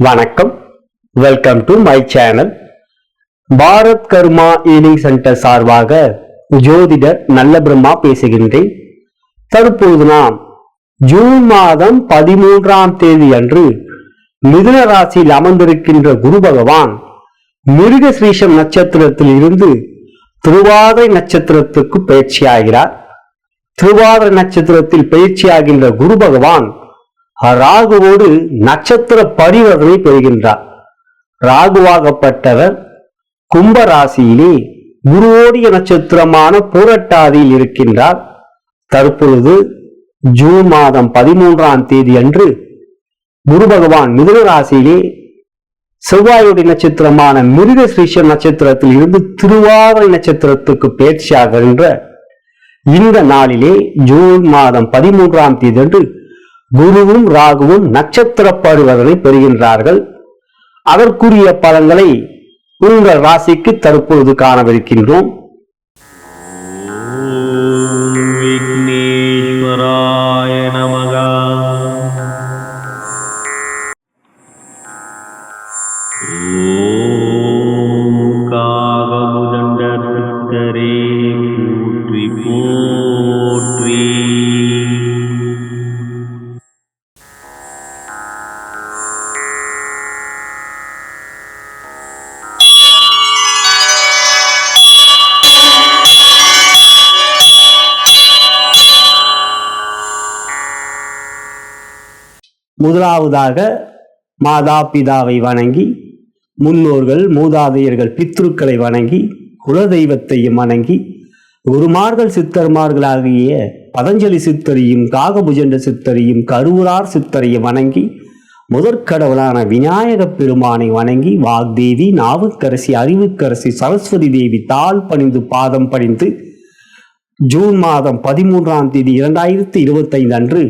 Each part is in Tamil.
வணக்கம். Welcome to my channel Bharat Karma healing centre சார்பாக ஜோதிடர் நல்ல பிரம்மா பேசுகின்றேன். தற்போது நாம் ஜூன் மாதம் பதிமூன்றாம் தேதி அன்று மிதுன ராசியில் அமர்ந்திருக்கின்ற குரு பகவான் மிருக ஸ்ரீஷம் நட்சத்திரத்தில் இருந்து திருவாதிரை நட்சத்திரத்துக்கு பயிற்சியாகிறார். திருவாதிரை நட்சத்திரத்தில் பயிற்சியாகின்ற குரு பகவான் ராகுவோடு நட்சத்திர பரிவர்த்தனை பெறுகின்றார். ராகுவாகப்பட்டவர் கும்ப ராசியிலே குருவோடிய நட்சத்திரமான பூரட்டாதியில் இருக்கின்றார். தற்பொழுது ஜூன் மாதம் பதிமூன்றாம் தேதி அன்று குரு பகவான் மிதுன ராசியிலே செவ்வாயுடைய நட்சத்திரமான மிருக ஸ்ரீஷம் நட்சத்திரத்தில் இருந்து திருவாதிரை நட்சத்திரத்துக்கு பயிற்சியாகின்ற இந்த நாளிலே ஜூன் மாதம் பதிமூன்றாம் தேதி அன்று குருவும் ராகுவும் நட்சத்திர பருவதனை பெறுகின்றார்கள். அதற்குரிய பலன்களை உங்கள் ராசிக்கு தற்பொழுது காணவிருக்கின்றோம். முதலாவதாக மாதா பிதாவை வணங்கி முன்னோர்கள் மூதாதையர்கள் பித்ருக்களை வணங்கி குலதெய்வத்தையும் வணங்கி குருமார்கள் சித்தர்மார்களாகிய பதஞ்சலி சித்தரையும் காகபுஜண்ட சித்தரையும் கருவூரார் சித்தரையும் வணங்கி முதற்கடவுளான விநாயகப் பெருமானை வணங்கி வாக்தேவி நாவுக்கரசி அறிவுக்கரசி சரஸ்வதி தேவி தாழ் பணிந்து பாதம் பணிந்து ஜூன் மாதம் பதிமூன்றாம் தேதி இரண்டாயிரத்தி இருபத்தைந்து அன்று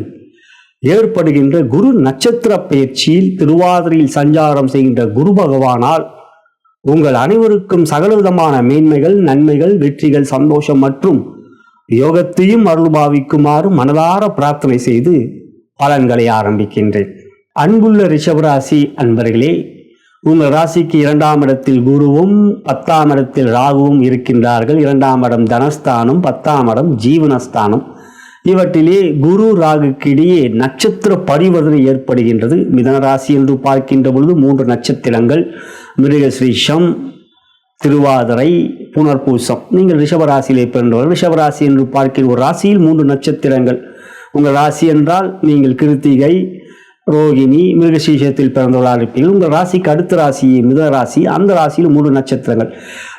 ஏற்படுகின்ற குரு நட்சத்திர பயிற்சியில் திருவாதிரையில் சஞ்சாரம் செய்கின்ற குரு பகவானால் உங்கள் அனைவருக்கும் சகலவிதமான மேன்மைகள் நன்மைகள் வெற்றிகள் சந்தோஷம் மற்றும் யோகத்தையும் அருள்பாவிக்குமாறு மனதார பிரார்த்தனை செய்து பலன்களை ஆரம்பிக்கின்றேன். அன்புள்ள ரிஷபராசி அன்பர்களே உங்கள் ராசிக்கு இரண்டாம் இடத்தில் குருவும் பத்தாம் இடத்தில் ராகுவும் இருக்கின்றார்கள். இரண்டாம் இடம் தனஸ்தானம் பத்தாம் இடம் ஜீவனஸ்தானம். இவற்றிலே குரு ராகுக்கு இடையே நட்சத்திர பரிவர்த்தனை ஏற்படுகின்றது. மிதன ராசி என்று பார்க்கின்ற பொழுது மூன்று நட்சத்திரங்கள். மிருகஸ்ரீஷம் திருவாதிரை புனர்பூசம். நீங்கள் ரிஷபராசியிலே பிறந்தவர்கள். ரிஷபராசி என்று பார்க்கிற ஒரு ராசியில் மூன்று நட்சத்திரங்கள். உங்கள் ராசி என்றால் நீங்கள் கிருத்திகை ரோகிணி மிருகசீஷத்தில் பிறந்தவர்களாக இருப்பீர்கள் உங்கள் ராசிக்கு அடுத்த ராசி மித ராசி அந்த ராசியில் மூன்று நட்சத்திரங்கள்.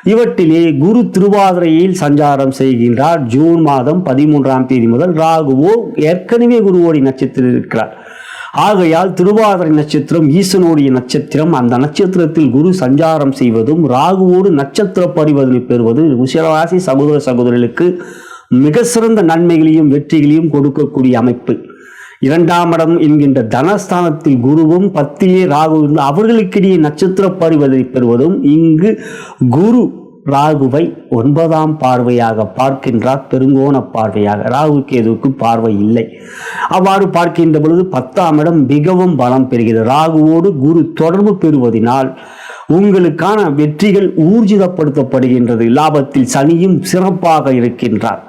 இவற்றிலே குரு திருவாதிரையில் சஞ்சாரம் செய்கின்றார். ஜூன் மாதம் பதிமூன்றாம் தேதி முதல் ராகுவோ ஏற்கனவே குருவோடி நட்சத்திரம் இருக்கிறார். ஆகையால் திருவாதிரை நட்சத்திரம் ஈசனுடைய நட்சத்திரம். அந்த நட்சத்திரத்தில் குரு சஞ்சாரம் செய்வதும் ராகுவோடு நட்சத்திர பரிவர்த்தனை பெறுவது உசிரராசி சகோதர சகோதரர்களுக்கு மிக சிறந்த நன்மைகளையும் வெற்றிகளையும் கொடுக்கக்கூடிய அமைப்பு. இரண்டாம் இடம் என்கின்ற தனஸ்தானத்தில் குருவும் பத்திலே ராகு அவர்களுக்கிடையே நட்சத்திர பருவதை பெறுவதும் இங்கு குரு ராகுவை ஒன்பதாம் பார்வையாக பார்க்கின்றார் பெருங்கோண பார்வையாக. ராகு கேதுவுக்கு பார்வை இல்லை. அவ்வாறு பார்க்கின்ற பொழுது பத்தாம் இடம் மிகவும் பலம் பெறுகிறது. ராகுவோடு குரு தொடர்பு பெறுவதினால் உங்களுக்கான வெற்றிகள் ஊர்ஜிதப்படுத்தப்படுகின்றது. லாபத்தில் சனியும் சிறப்பாக இருக்கின்றார்.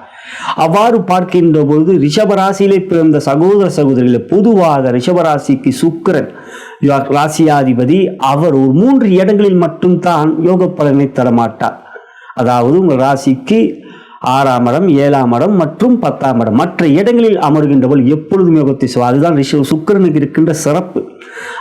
அவ்வாறு பார்க்கின்ற பொழுது ரிஷபராசியிலே பிறந்த சகோதர சகோதரிகளை பொதுவாக ரிஷபராசிக்கு சுக்கிரன் ராசியாதிபதி அவர் ஒரு மூன்று இடங்களில் மட்டும்தான் யோக பலனை தரமாட்டார். அதாவது உங்கள் ராசிக்கு ஆறாம் இடம் ஏழாம் இடம் மற்றும் பத்தாம் இடம். மற்ற இடங்களில் அமர்கின்றவள் போல் எப்பொழுதும் யோகத்தை செய்வார் அதுதான் ரிஷ சுக்கிரனுக்கு இருக்கின்ற சிறப்பு.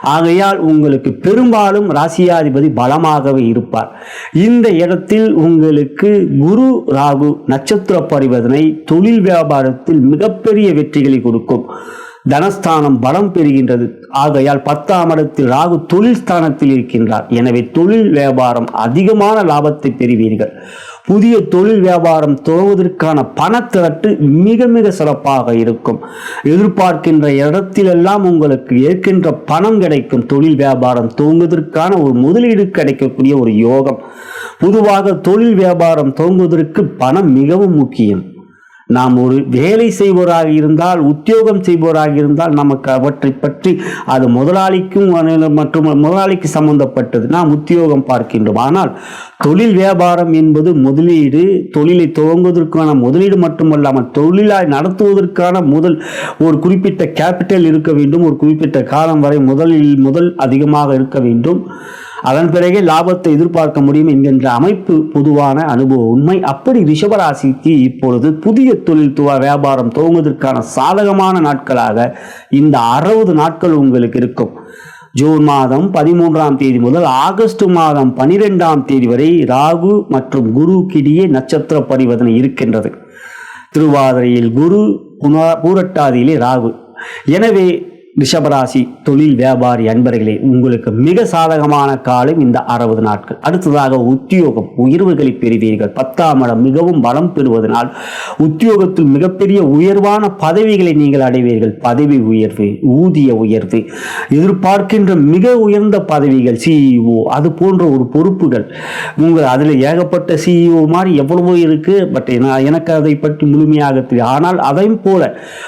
ஆகையால் உங்களுக்கு பெரும்பாலும் ராசியாதிபதி பலமாகவே இருப்பார். இந்த இடத்தில் உங்களுக்கு குரு ராகு நட்சத்திர பரிவர்த்தனை தொழில் வியாபாரத்தில் மிகப்பெரிய வெற்றிகளை கொடுக்கும். தனஸ்தானம் பலம் பெறுகின்றது. ஆகையால் பத்தாம் இடத்தில் ராகு தொழில் ஸ்தானத்தில் இருக்கின்றார். எனவே தொழில் வியாபாரம் அதிகமான லாபத்தை பெறுவீர்கள். புதிய தொழில் வியாபாரம் துவங்குவதற்கான பணத்திரட்டு மிக மிக சிறப்பாக இருக்கும். எதிர்பார்க்கின்ற இடத்திலெல்லாம் உங்களுக்கு ஏற்கின்ற பணம் கிடைக்கும். தொழில் வியாபாரம் துவங்குவதற்கான ஒரு முதலீடு கிடைக்கக்கூடிய ஒரு யோகம். பொதுவாக தொழில் வியாபாரம் துவங்குவதற்கு பணம் மிகவும் முக்கியம். நாம் ஒரு வேலை செய்வோராக இருந்தால் உத்தியோகம் செய்வோராக இருந்தால் நமக்கு அவற்றை பற்றி அது முதலாளிக்கும் மற்றும் முதலாளிக்கு சம்பந்தப்பட்டது. நாம் உத்தியோகம் பார்க்கின்றோம். ஆனால் தொழில் வியாபாரம் என்பது முதலீடு தொழிலை துவங்குவதற்கான முதலீடு மட்டுமல்லாமல் தொழிலாய் நடத்துவதற்கான முதல் ஒரு குறிப்பிட்ட கேபிட்டல் இருக்க வேண்டும். ஒரு குறிப்பிட்ட காலம் வரை முதலில் முதல் அதிகமாக இருக்க வேண்டும். அதன் பிறகே லாபத்தை எதிர்பார்க்க முடியும் என்கின்ற அமைப்பு பொதுவான அனுபவ உண்மை. அப்படி ரிஷபராசிக்கு இப்பொழுது புதிய தொழில் துவ வியாபாரம் துவங்குவதற்கான சாதகமான நாட்களாக இந்த அறுபது நாட்கள் உங்களுக்கு இருக்கும். ஜூன் மாதம் பதிமூன்றாம் தேதி முதல் ஆகஸ்ட் மாதம் பனிரெண்டாம் தேதி வரை ராகு மற்றும் குருக்கிடையே நட்சத்திர பரிவர்த்தனை இருக்கின்றது. திருவாதிரையில் குரு புனா பூரட்டாதியிலே ராகு. எனவே ரிஷபராசி தொழில் வியாபாரி அன்பர்களே உங்களுக்கு மிக சாதகமான காலம் இந்த அறுபது நாட்கள். அடுத்ததாக உத்தியோகம். உயர்வுகளை பெறுவீர்கள். பத்தாம் இடம் மிகவும் பலம் பெறுவதனால் உத்தியோகத்தில் மிகப்பெரிய உயர்வான பதவிகளை நீங்கள் அடைவீர்கள். பதவி உயர்வு ஊதிய உயர்வு எதிர்பார்க்கின்ற மிக உயர்ந்த பதவிகள் சிஇஓ அது போன்ற ஒரு பொறுப்புகள். உங்கள் அதில் ஏகப்பட்ட சிஇஓ மாதிரி எவ்வளவோ இருக்கு. பட் நான் எனக்கு அதை பற்றி முழுமையாக தெரியும் ஆனால் அதையும் போல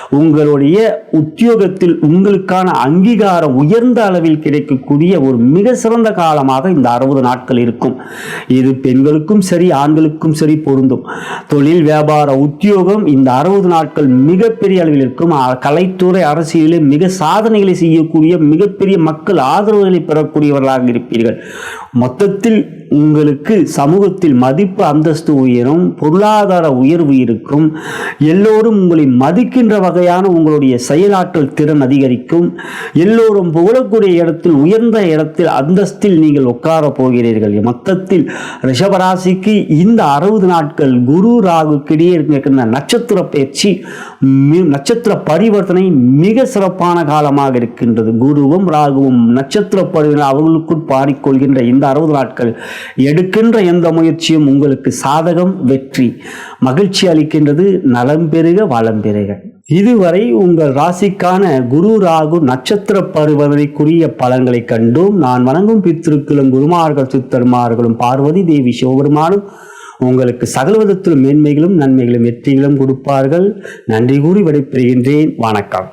உங்களுடைய உத்தியோகத்தில் உங்களுக்கான அங்கீகாரம் உயர்ந்த அளவில் கிடைக்கக்கூடிய ஒரு மிக சிறந்த காலமாக இந்த அறுபது நாட்கள் இருக்கும். இது பெண்களுக்கும் சரி ஆண்களுக்கும் சரி பொருந்தும். தொழில் வியாபார உத்தியோகம் இந்த அறுபது நாட்கள் மிகப்பெரிய அளவில் இருக்கும். கலைத்துறை அரசியலில் மிக சாதனைகளை செய்யக்கூடிய மிகப்பெரிய மக்கள் ஆதரவுகளை பெறக்கூடியவர்களாக இருப்பீர்கள். மொத்தத்தில் உங்களுக்கு சமூகத்தில் மதிப்பு அந்தஸ்து உயரும் பொருளாதார உயர்வு இருக்கும். எல்லோரும் உங்களை மதிக்கின்ற வகையான உங்களுடைய செயலாற்றல் திறன் அதிகரிக்கும். எல்லோரும் புகழக்கூடிய இடத்தில் உயர்ந்த இடத்தில் அந்தஸ்தில் நீங்கள் உட்கார போகிறீர்கள். மொத்தத்தில் ரிஷபராசிக்கு இந்த அறுபது நாட்கள் குரு ராகுக்கிடையே இருக்கின்ற நட்சத்திர பயிற்சி நட்சத்திர பரிவர்த்தனை மிக சிறப்பான காலமாக இருக்கின்றது. குருவும் ராகுவும் நட்சத்திர பரிவர்த்தனை அவர்களுக்குள் பாடிக்கொள்கின்ற இந்த அறுபது நாட்கள் எடுக்கின்ற எந்த முயற்சியும் உங்களுக்கு சாதகம் வெற்றி மகிழ்ச்சி அளிக்கின்றது. நலம் பெருக வளம் பெருக. இதுவரை உங்கள் ராசிக்கான குரு ராகு நட்சத்திர பருவதனைக்குரிய பலன்களை கண்டும் நான் வணங்கும் பித்திருக்களும் குருமார்கள் சித்தர்மார்களும் பார்வதி தேவி சிவபெருமானும் உங்களுக்கு சகலவிதத்திலும் மேன்மைகளும் நன்மைகளும் வெற்றிகளும் கொடுப்பார்கள். நன்றி கூறி விடைபெறுகின்றேன். வணக்கம்.